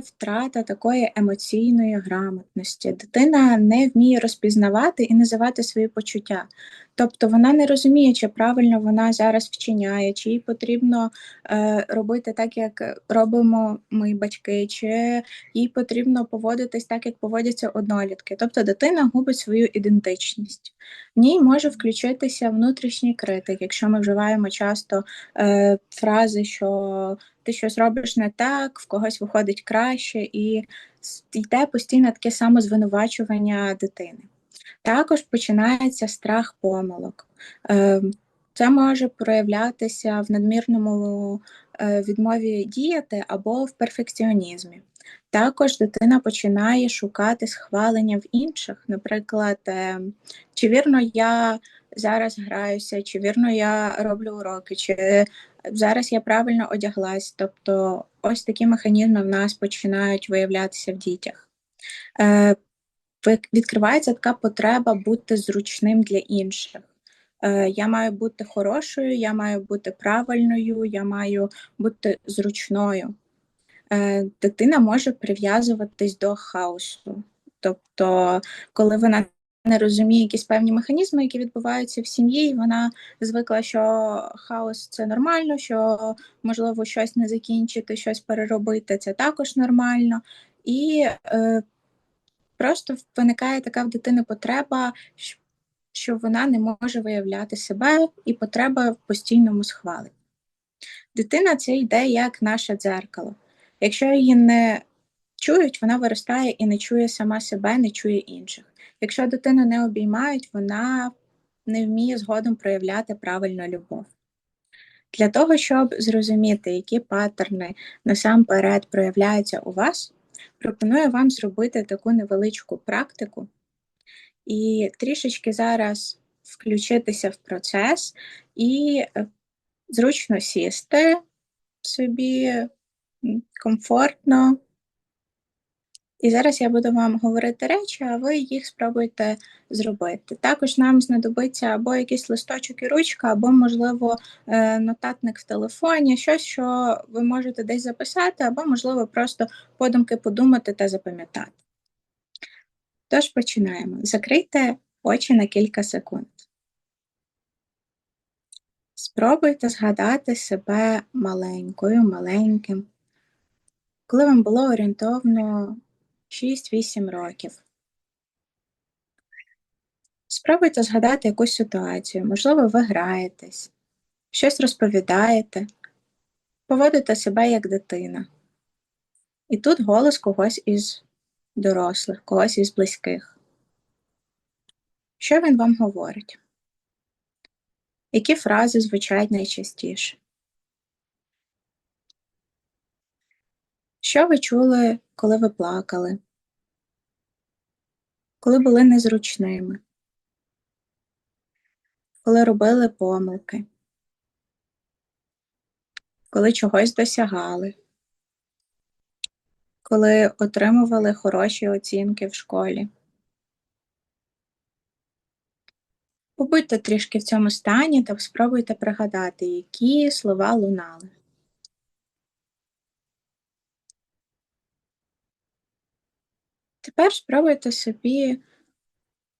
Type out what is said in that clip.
втрата такої емоційної грамотності. Дитина не вміє розпізнавати і називати свої почуття. Тобто вона не розуміє, чи правильно вона зараз вчиняє, чи їй потрібно е, робити так, як робимо ми батьки, чи їй потрібно поводитись так, як поводяться однолітки. Тобто дитина губить свою ідентичність. В ній може включитися внутрішній критик, якщо ми вживаємо часто е, фрази, що ти щось робиш не так, в когось виходить краще, і йде постійно таке самозвинувачування дитини. Також починається страх помилок. Е, це може проявлятися в надмірному е, відмові діяти або в перфекціонізмі. Також дитина починає шукати схвалення в інших. Наприклад, е, чи вірно я зараз граюся, чи вірно я роблю уроки, чи зараз я правильно одяглась. Тобто ось такі механізми в нас починають виявлятися в дітях. Е, Відкривається така потреба бути зручним для інших. Е, Я маю бути хорошою, я маю бути правильною, я маю бути зручною. Е, Дитина може прив'язуватись до хаосу. Тобто, коли вона не розуміє якісь певні механізми, які відбуваються в сім'ї, і вона звикла, що хаос це нормально, що можливо щось не закінчити, щось переробити, це також нормально. І е, просто виникає така в дитини потреба, що вона не може виявляти себе, і потреба в постійному схваленні. Дитина це йде як наше дзеркало. Якщо її не чують, вона виростає і не чує сама себе, не чує інших. Якщо дитину не обіймають, вона не вміє згодом проявляти правильну любов. Для того, щоб зрозуміти, які паттерни насамперед проявляються у вас, пропоную вам зробити таку невеличку практику і трішечки зараз включитися в процес і е, зручно сісти собі комфортно. І зараз я буду вам говорити речі, а ви їх спробуйте зробити. Також нам знадобиться або якийсь листочок і ручка, або, можливо, е, нотатник в телефоні, щось, що ви можете десь записати, або, можливо, просто подумки подумати та запам'ятати. Тож починаємо. Закрийте очі на кілька секунд. Спробуйте згадати себе маленькою, маленьким, коли вам було орієнтовно 6-8 років. Спробуйте згадати якусь ситуацію, можливо, ви граєтесь, щось розповідаєте, поводите себе як дитина. І тут голос когось із дорослих, когось із близьких. Що він вам говорить? Які фрази звучать найчастіше? Що ви чули, коли ви плакали? Коли були незручними? Коли робили помилки? Коли чогось досягали? Коли отримували хороші оцінки в школі? Побудьте трішки в цьому стані та спробуйте пригадати, які слова лунали. Тепер спробуйте собі